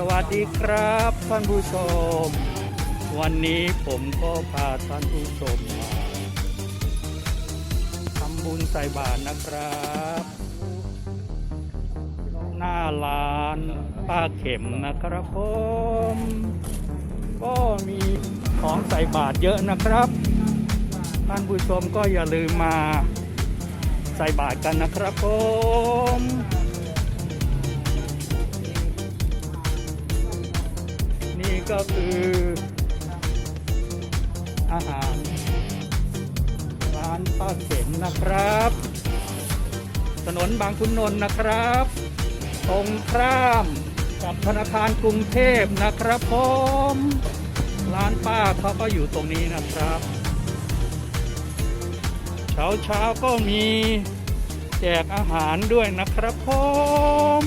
สวัสดีครับท่านผู้ชม วันนี้ผมก็พาท่านผู้ชมมาทำบุญใส่บาตรนะครับ หน้าร้านป้าเข็มนะครับผมก็มีของใส่บาตรเยอะนะครับ ท่านผู้ชมก็อย่าลืมมาใส่บาตรกันนะครับผม ก็คือ อาหารร้านป้าเข็มนะครับ ถนนบางขุนนนท์นะครับ ตรงข้ามกับธนาคารกรุงเทพนะครับผมร้านป้าเขาก็อยู่ตรงนี้นะครับเช้าเช้าก็มีแจกอาหารด้วยนะครับผม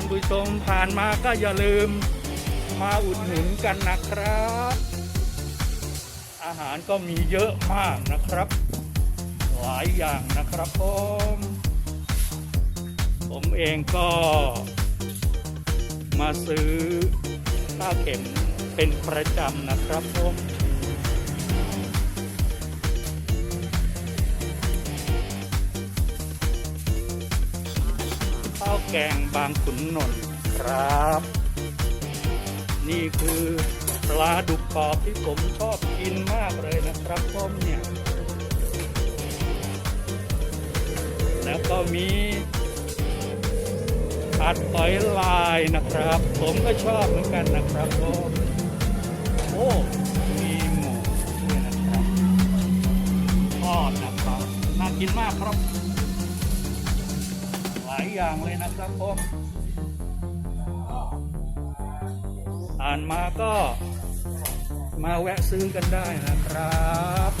านผู้ชมผ่านมาก็อย่าลืมมาอุดหนุนกันนะครับ อาหารก็มีเยอะมากนะครับ หลายอย่างนะครับผมผมเองก็มาซื้อข้าวเข็มเป็นประจำนะครับผม แกงบางขุนนนท์ครับ นี่คือปลาดุกกรอบที่ผมชอบกินมากเลยนะครับผมเนี่ย แล้วก็มีผัดหอยลายนะครับ ผมก็ชอบเหมือนกันนะครับผมโอ้มีหมูด้วยนะครับทอดนะครับน่ากินมากครับ อย่างเลยนะครับผมอ่านมาก็มาแวะซื้อกันได้นะครับ